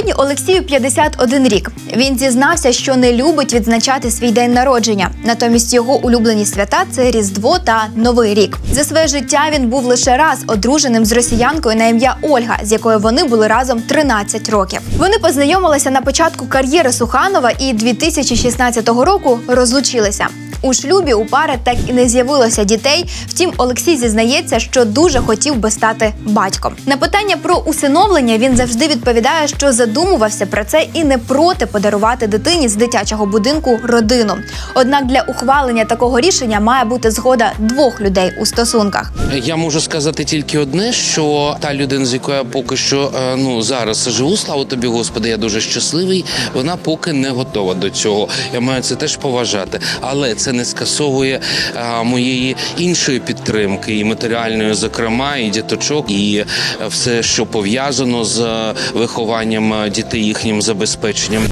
Сьогодні Олексію 51 рік. Він зізнався, що не любить відзначати свій день народження. Натомість його улюблені свята це Різдво та Новий рік. За своє життя він був лише раз одруженим з росіянкою на ім'я Ольга, з якою вони були разом 13 років. Вони познайомилися на початку кар'єри Суханова і 2016 року розлучилися. У шлюбі у пари так і не з'явилося дітей. Втім, Олексій зізнається, що дуже хотів би стати батьком. На питання про усиновлення він завжди відповідає, що задумувався про це і не проти подарувати дитині з дитячого будинку родину. Однак для ухвалення такого рішення має бути згода двох людей у стосунках. Я можу сказати тільки одне: що та людина, з якою я поки що е, ну зараз живу, слава тобі, Господи, я дуже щасливий. Вона поки не готова до цього. Я маю це теж поважати, але це не скасовує моєї іншої підтримки, і матеріальної, зокрема, і діточок, і е, все, що пов'язано з е, вихованням е, дітей, їхнім забезпеченням.